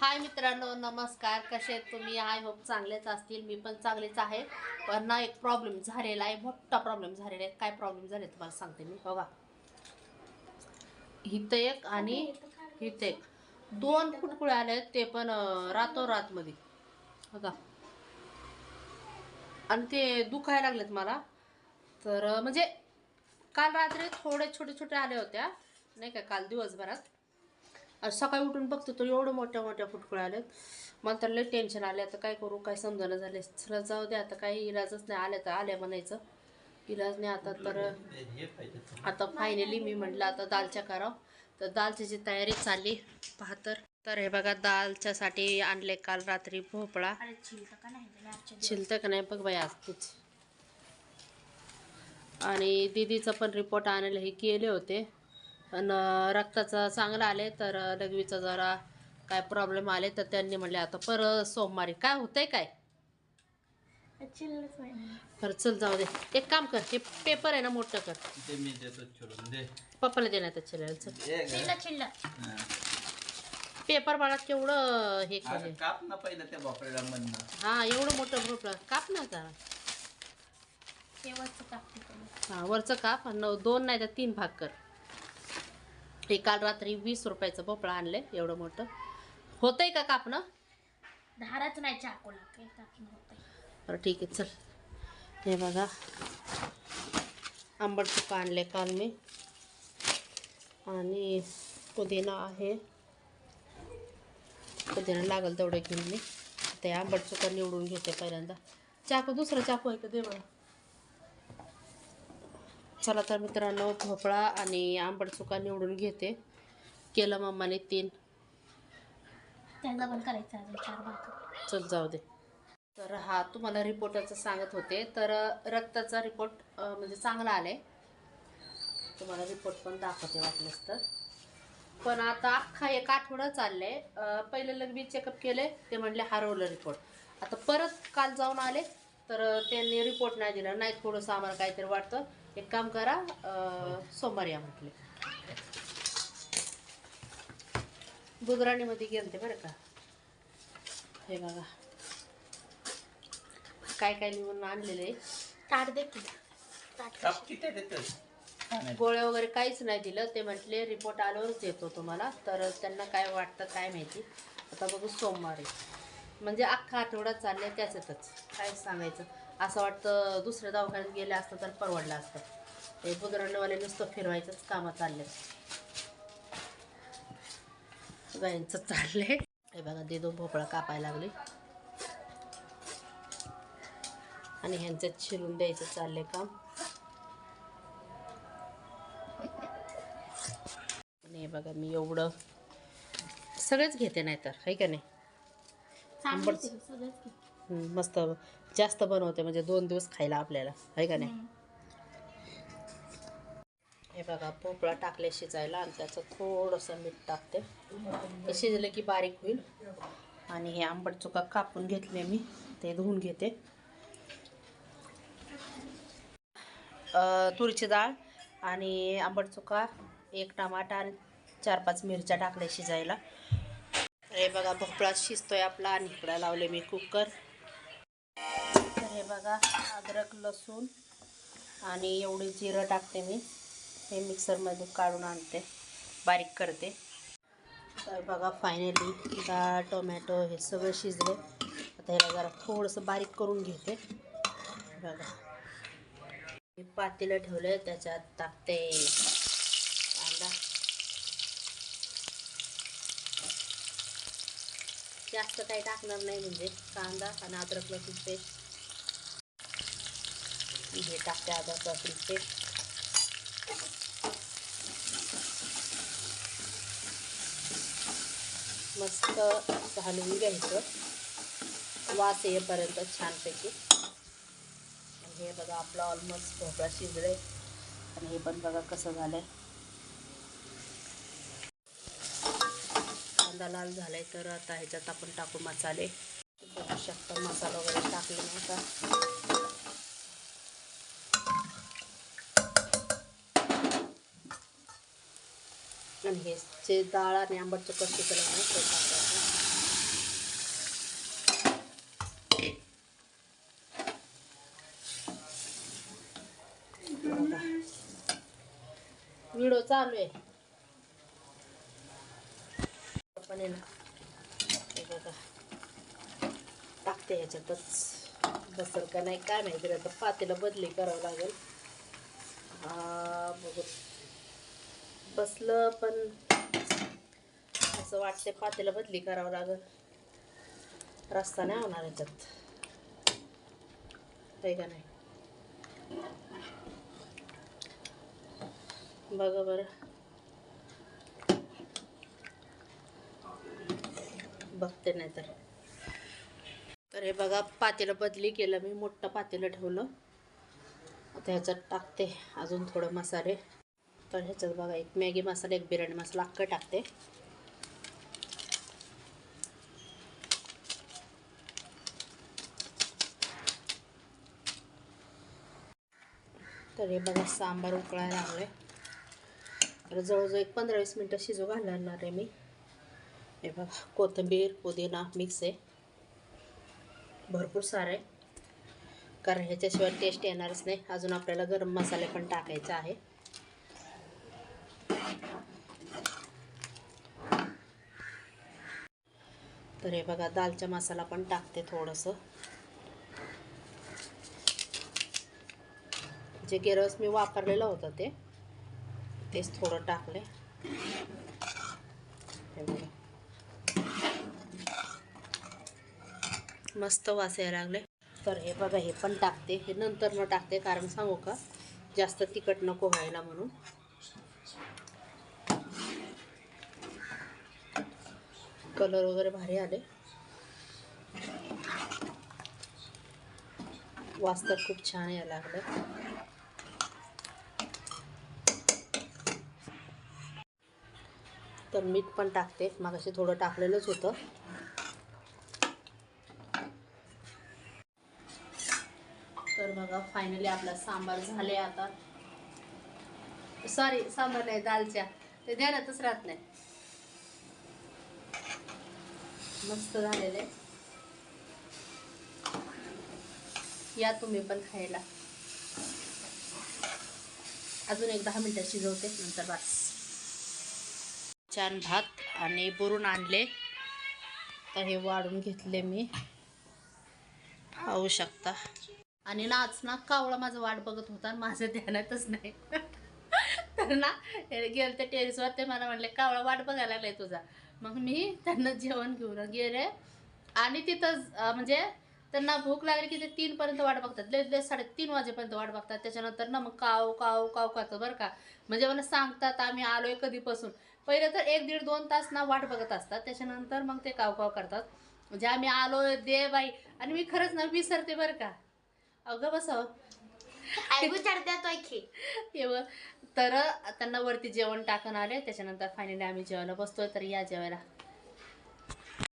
हाय मित्रांनो नमस्कार. कसे आहेत तुम्ही? आय होप चांगलेच असतील. मी पण चांगलेच आहे. पण ना एक प्रॉब्लेम झालेला आहे. मोठा प्रॉब्लेम झालेला आहे. काय प्रॉब्लेम झाले तुम्हाला सांगते मी. बघा. हिथं एक आणि हिथं एक दोन कुटकुळे आले ते पण अं, रातोरातमध्ये. बघा. आणि ते दुखायला लागलेत मला. तर म्हणजे काल रात्री थोडे छोटे छोटे आल्या होत्या. नाही का? काल दिवसभरात. आज सकाळी उठून बघतो तर एवढं मोठ्या मोठ्या फुटकुळ्या आल्यात. मला तर लय टेन्शन आले आता काय करू काय समजणं झाले चला जाऊ दे आता काही इलाजच नाही. आल्या तर आल्या म्हणायचं. इलाज नाही आता तर आता फायनली मी म्हटलं आता दालच्या करावं. तर दालची तयारी चालली पहा तर. हे बघा दालच्यासाठी आणले काल रात्री भोपळा. शिलतं का नाही बघ बाई आज तूच आणि दीदीचं पण रिपोर्ट आणायला हे केले होते. पण अं, रक्ताचं चांगलं आले तर लघवीचा जरा काय प्रॉब्लेम आले तर त्यांनी म्हणले आता परत सोमवारी. काय होतंय काय? तर चल जाऊ दे. एक काम कर हे पेपर आहे ना मोठं कर. ते मी देतो छोडून दे. पप्पाला देण्यात चल. चिल्ल. पेपर बाळा केवढं हे काप ना पहिलं त्या हा एवढं मोठं भोपळा काप ना जरा. हा वरचं काप आणि दोन नाही तर तीन भाग कर. हे काल रात्री वीस रुपयाचं भोपळा आणले एवढं मोठं. होतंय का कापणं? धाराच नाही टाकणं होतंय. बरं ठीक आहे चल. हे बघा. आंबट चुका आणले काल मी. आणि पुदिना आहे. पुदिना लागल तेवढं घेऊन मी. ते आंबट चुका निवडून घेते पहिल्यांदा. चाकू दुसरा चाकू आहे का दे बरं? चला तर मित्रांनो भोपळा आणि आंबट चुका निवडून घेते. केलं मम्माने तीन. त्याचा पण करायचं अजून चार भाकर चल जाऊ दे. तर हा तुम्हाला रिपोर्टाचं सांगत होते. तर रक्ताचा रिपोर्ट अ, म्हणजे चांगला आलाय. तुम्हाला रिपोर्ट पण दाखवते वाटलंच तर. पण आता अख्खा एक आठवडा चाललंय. अ, पहिलं लग्बी चेकअप केले ते म्हणले हरवलं रिपोर्ट आता परत काल जाऊन आले तर त्यांनी रिपोर्ट नाही दिला. नाही थोडंसं आम्हाला काहीतरी वाटतं. एक काम करा सोमवारी या म्हटले. बुधराणीमध्ये गेलते बरं का? हे बघा. काय काय निवडून आणलेले? ताट दे की. ताट काप किती देतोस नाही. गोळ्या वगैरे काहीच नाही दिलं. ते म्हटले रिपोर्ट आल्यावरच देतो तुम्हाला. तर त्यांना काय वाटतं काय माहिती? आता बघू सोमवारी. म्हणजे अख्खा आठवडा चालले त्याच्यातच. काय सांगायचं? असं वाटतं दुसऱ्या दवाखान्यात गेले असतं तर परवडलं असतं. ते बुधरणवाले नुसतं फिरवायचंच कामं चालले. गायंचं चालले हे बघा देदो भोपळा कापायला लागले. आणि ह्यांच्यात शिरून द्यायचं चाललंय काम. आणि हे बघा मी एवढं सगळंच घेते नाही? तर आहे का नाही मस्त जास्त बनवते म्हणजे दोन दिवस खायला आपल्याला. आहे का नाही? हे बघा भोपळा टाकले शिजायला आणि त्याचं थोडंसं मीठ टाकते. हे शिजलं की बारीक होईल. आणि हे आंबट चुका कापून घेतले मी ते धुवून घेते. तुरीची डाळ आणि आंबट चुका एक टमाटा आणि चार पाच मिरच्या टाकल्या शिजायला. हे बघा भोपळा शिजतोय आपला आणि इकडं लावले मी कुकर. हे बघा अद्रक लसूण आणि एवढी जिरं टाकते मी. हे मिक्सरमध्ये काढून आणते. बारीक करते. तर बघा फायनली डाळ टोमॅटो हे सगळं शिजले. आता ह्याला जरा थोडंसं बारीक करून घेते. बघा. मी पातेलं ठेवलं त्याच्यात टाकते. कांदा. जास्त काही टाकणार नाही म्हणजे कांदा आणि अद्रक लसूण पेस्ट हे टाकते अद्रक लसूण पेस्ट मस्त हलवून घ्यायचं. वास येईपर्यंत छानपैकी. आणि हे बघा आपलं ऑलमोस्ट भोपळा शिजले आणि हे पण बघा कसं झालंय. कांदा लाल झालाय तर आता ह्याच्यात आपण टाकू मसाले. आणि हे जे डाळ आणि आंबटचं चक्कर शिकलं आहे ते टाकायचं. व्हिडिओ चालू आहे. पण आहे ना टाकते याच्यातच बसल का नाही काय माहिती आता पातेला बदली करावं लागेल. बघू. बसलं पण असं वाटते पातेला बदली करावं लागल. रस्ता नाही होणार याच्यात. काही का नाही? बघा बरं. बघते नाही तर तर हे बघा पातेलं बदली केलं मी. मोठं पातेलं ठेवलं. आता ह्याच्यात टाकते अजून थोडं मसाले. तर ह्याच्यात बघा एक मॅगी मसाला एक बिर्याणी मसाला अख्खं टाकते. तर हे बघा सांबार उकळायला लागले. तर जवळजवळ एक पंधरा वीस मिनटं शिजू घालणार आहे मी. हे बघा कोथिंबीर पुदिना मिक्स आहे. भरपूर सारं आहे. कारण ह्याच्याशिवाय टेस्ट येणारच नाही. अजून आपल्याला गरम मसाले पण टाकायचे आहे. तर हे बघा दालचा मसाला पण टाकते थोडंसं. जे गिरस मी वापरलेलं होतं ते तेच थोडं टाकले. मस्त वास यायला लागले. तर हे बघा हे पण टाकते. हे नंतर न टाकते कारण सांगू का जास्त तिखट नको व्हायला म्हणून. कलर वगैरे भारी आले. वास तर खूप छान यायला लागलं तर मीठ पण टाकते. मगाशी थोडं टाकलेलंच होतं. तर बघा फायनली आपला सांबार झाले आता. सॉरी सांबार नाही दालच्या. ते ध्यानातच राहत नाही. मस्त झालेले या तुम्ही पण खायला. अजून एक दहा मिनटं शिजवते नंतर बस. छान भात आणि बुरून आणले. तर हे वाढून घेतले मी. पाहू शकता. आणि ना आज ना कावळा माझं वाट बघत होता माझं ध्यानातच नाही. तर ना गेलं ते टेरेसवर ते मला म्हणले कावळा वाट बघायला लागलाय तुझा. मग मी त्यांना जेवण घेऊन गेले. आणि तिथं म्हणजे त्यांना भूक लागली की ते तीनपर्यंत वाट बघतात. लय लय साडेतीन वाजेपर्यंत वाट बघतात. त्याच्यानंतर ना मग काव काव काव करतं बरं का. म्हणजे मला सांगतात आम्ही आलोय कधीपासून. पहिले तर एक दीड दोन तास ना वाट बघत असतात. त्याच्यानंतर मग ते काव काव करतात. म्हणजे आम्ही आलोय दे बाई. आणि मी खरंच ना विसरते बरं का. अगं बसावं ऐकू. चढत्या की एवढं तर त्यांना वरती जेवण टाकणार आले. त्याच्यानंतर फायनली आम्ही जेवायला बसतोय. तर या जेवायला.